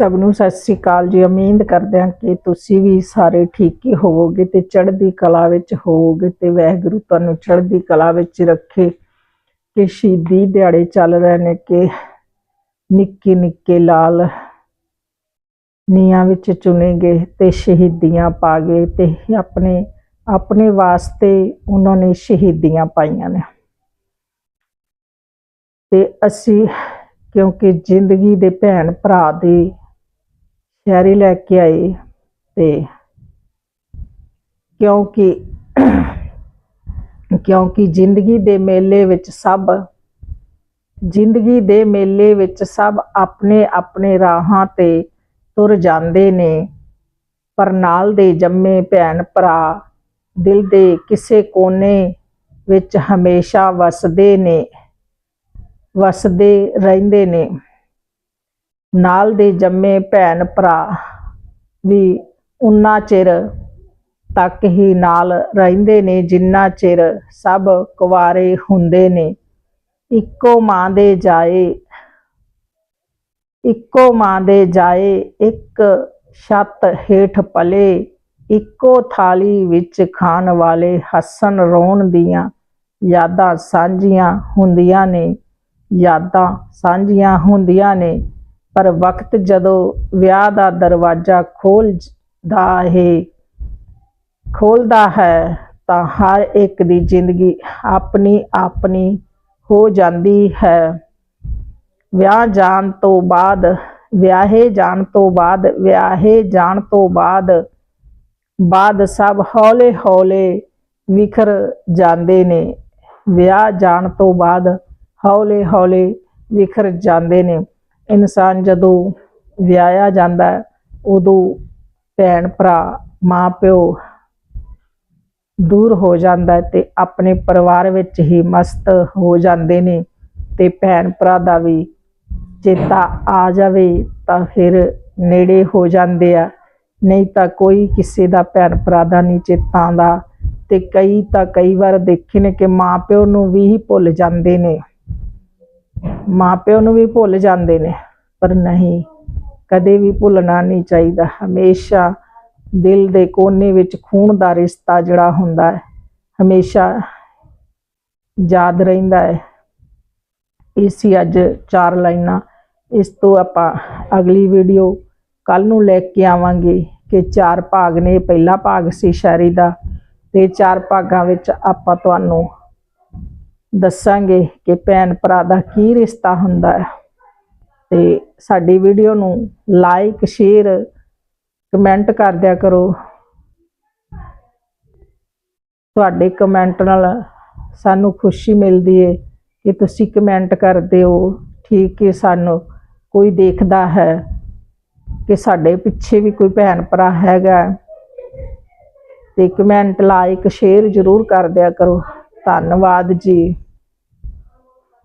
ਸਭ ਨੂੰ ਸਤਿ ਸ੍ਰੀ ਅਕਾਲ ਜੀ। ਉਮੀਦ ਕਰਦੇ ਹਾਂ ਕਿ ਤੁਸੀਂ ਵੀ ਸਾਰੇ ਠੀਕ ਹੀ ਹੋਵੋਗੇ ਤੇ ਚੜ੍ਹਦੀ ਕਲਾ ਵਿੱਚ ਹੋਵੋਗੇ ਤੇ ਵਾਹਿਗੁਰੂ ਤੁਹਾਨੂੰ ਚੜ੍ਹਦੀ ਕਲਾ ਵਿੱਚ ਰੱਖੇ ਕਿ ਸ਼ਹੀਦੀ ਦਿਹਾੜੇ ਚੱਲ ਰਹੇ ਨੇ ਕਿ ਨਿੱਕੇ ਨਿੱਕੇ ਲਾਲ ਨੀਆਂ ਵਿੱਚ ਚੁਣੇ ਗਏ ਤੇ ਸ਼ਹੀਦੀਆਂ ਪਾ ਗਏ ਤੇ ਆਪਣੇ ਆਪਣੇ ਵਾਸਤੇ ਉਹਨਾਂ ਨੇ ਸ਼ਹੀਦੀਆਂ ਪਾਈਆਂ ਨੇ। ਤੇ ਅਸੀਂ ਕਿਉਂਕਿ ਜ਼ਿੰਦਗੀ ਦੇ ਭੈਣ ਭਰਾ ਦੇ ਸ਼ਹਿਰੀ ਲੈ ਕੇ ਆਏ ਤੇ ਕਿਉਂਕਿ ਕਿਉਂਕਿ ਜ਼ਿੰਦਗੀ ਦੇ ਮੇਲੇ ਵਿੱਚ ਸਭ, ਜ਼ਿੰਦਗੀ ਦੇ ਮੇਲੇ ਵਿੱਚ ਸਭ ਆਪਣੇ ਆਪਣੇ ਰਾਹਾਂ ਤੇ ਤੁਰ ਜਾਂਦੇ ਨੇ, ਪਰ ਨਾਲ ਦੇ ਜੰਮੇ ਭੈਣ ਭਰਾ ਦਿਲ ਦੇ ਕਿਸੇ ਕੋਨੇ ਵਿੱਚ ਹਮੇਸ਼ਾ ਵਸਦੇ ਨੇ, ਵਸਦੇ ਰਹਿੰਦੇ ਨੇ। ਨਾਲ ਦੇ ਜੰਮੇ ਭੈਣ ਭਰਾ ਵੀ ਉਨਾ ਚਿਰ ਤੱਕ ਹੀ ਨਾਲ ਰਹਿੰਦੇ ਨੇ, ਜਿੰਨਾ ਚਿਰ ਸਭ ਕੁਵਾਰੇ ਹੁੰਦੇ ਨੇ। ਇੱਕੋ ਮਾਂ ਦੇ ਜਾਏ, ਇੱਕੋ ਮਾਂ ਦੇ ਜਾਏ, ਇੱਕ ਛੱਤ ਹੇਠ ਪਲੇ, ਇੱਕੋ ਥਾਲੀ ਵਿੱਚ ਖਾਣ ਵਾਲੇ ਹੱਸਣ ਰੋਣ ਦੀਆਂ ਯਾਦਾਂ ਸਾਂਝੀਆਂ ਹੁੰਦੀਆਂ ਨੇ, ਯਾਦਾਂ ਸਾਂਝੀਆਂ ਹੁੰਦੀਆਂ ਨੇ। ਪਰ ਵਕਤ ਜਦੋਂ ਵਿਆਹ ਦਾ ਦਰਵਾਜ਼ਾ ਖੋਲਦਾ ਹੈ ਖੋਲਦਾ ਹੈ ਤਾਂ ਹਰ ਇੱਕ ਦੀ ਜ਼ਿੰਦਗੀ ਆਪਣੀ ਆਪਣੀ ਹੋ ਜਾਂਦੀ ਹੈ। ਵਿਆਹ ਜਾਣ ਤੋਂ ਬਾਅਦ, ਵਿਆਹੇ ਜਾਣ ਤੋਂ ਬਾਅਦ, ਵਿਆਹੇ ਜਾਣ ਤੋਂ ਬਾਅਦ ਬਾਅਦ ਸਭ ਹੌਲੇ ਹੌਲੇ ਵਿਖਰ ਜਾਂਦੇ ਨੇ। ਵਿਆਹ ਜਾਣ ਤੋਂ ਬਾਅਦ ਹੌਲੇ ਹੌਲੇ ਵਿਖਰ ਜਾਂਦੇ ਨੇ। ਇਨਸਾਨ ਜਦੋਂ ਵਿਆਹਿਆ ਜਾਂਦਾ ਉਦੋਂ ਭੈਣ ਭਰਾ, ਮਾਂ ਪਿਓ ਦੂਰ ਹੋ ਜਾਂਦਾ ਹੈ ਤੇ ਆਪਣੇ ਪਰਿਵਾਰ ਵਿੱਚ ਹੀ ਮਸਤ ਹੋ ਜਾਂਦੇ ਨੇ ਤੇ ਭੈਣ ਭਰਾ ਦਾ ਵੀ ਚੇਤਾ ਆ ਜਾਵੇ ਤਾਂ ਫਿਰ ਨੇੜੇ ਹੋ ਜਾਂਦੇ ਆ। ਨਹੀਂ ਤਾਂ ਕੋਈ ਕਿਸੇ ਦਾ ਭੈਣ ਭਰਾ ਦਾ ਨਹੀਂ ਚੇਤਾ ਆਉਂਦਾ ਤੇ ਕਈ ਤਾਂ ਕਈ ਵਾਰ ਦੇਖੇ ਨੇ ਕਿ ਮਾਂ ਪਿਓ ਨੂੰ ਵੀ ਹੀ ਭੁੱਲ ਜਾਂਦੇ ਨੇ। ਮਾਂ ਪਿਓ ਨੂੰ ਵੀ ਭੁੱਲ ਜਾਂਦੇ ਨੇ, ਪਰ ਨਹੀਂ, ਕਦੇ ਵੀ ਭੁੱਲਣਾ ਨਹੀਂ ਚਾਹੀਦਾ। ਹਮੇਸ਼ਾ ਦਿਲ ਦੇ ਕੋਨੇ ਵਿੱਚ ਖੂਨ ਦਾ ਰਿਸ਼ਤਾ ਜਿਹੜਾ ਹੁੰਦਾ ਹੈ, ਹਮੇਸ਼ਾ ਯਾਦ ਰਹਿੰਦਾ ਹੈ। ਇਹ ਅੱਜ ਚਾਰ ਲਾਈਨਾਂ, ਇਸ ਤੋਂ ਆਪਾਂ ਅਗਲੀ ਵੀਡੀਓ ਕੱਲ ਨੂੰ ਲੈ ਕੇ ਆਵਾਂਗੇ ਕਿ ਚਾਰ ਭਾਗ ਨੇ, ਪਹਿਲਾ ਭਾਗ ਸੀ ਸ਼ਾਇਰੀ ਦਾ, ਤੇ ਚਾਰ ਭਾਗਾਂ ਵਿੱਚ ਆਪਾਂ ਤੁਹਾਨੂੰ ਦੱਸਾਂਗੇ ਕਿ ਭੈਣ ਭਰਾ ਦਾ ਕੀ ਰਿਸ਼ਤਾ ਹੁੰਦਾ ਹੈ। ਤੇ ਸਾਡੀ ਵੀਡੀਓ ਨੂੰ ਲਾਈਕ ਸ਼ੇਅਰ ਕਮੈਂਟ ਕਰ ਦਿਆ ਕਰੋ। ਤੁਹਾਡੇ ਕਮੈਂਟ ਨਾਲ ਸਾਨੂੰ ਖੁਸ਼ੀ ਮਿਲਦੀ ਹੈ ਕਿ ਤੁਸੀਂ ਕਮੈਂਟ ਕਰਦੇ ਹੋ। ਠੀਕ ਹੈ ਸਾਨੂੰ ਕੋਈ ਦੇਖਦਾ ਹੈ ਕਿ ਸਾਡੇ ਪਿੱਛੇ ਵੀ ਕੋਈ ਭੈਣ ਭਰਾ ਹੈਗਾ। ਤੇ ਕਮੈਂਟ ਲਾਈਕ ਸ਼ੇਅਰ ਜ਼ਰੂਰ ਕਰ ਦਿਆ ਕਰੋ। ਧੰਨਵਾਦ ਜੀ।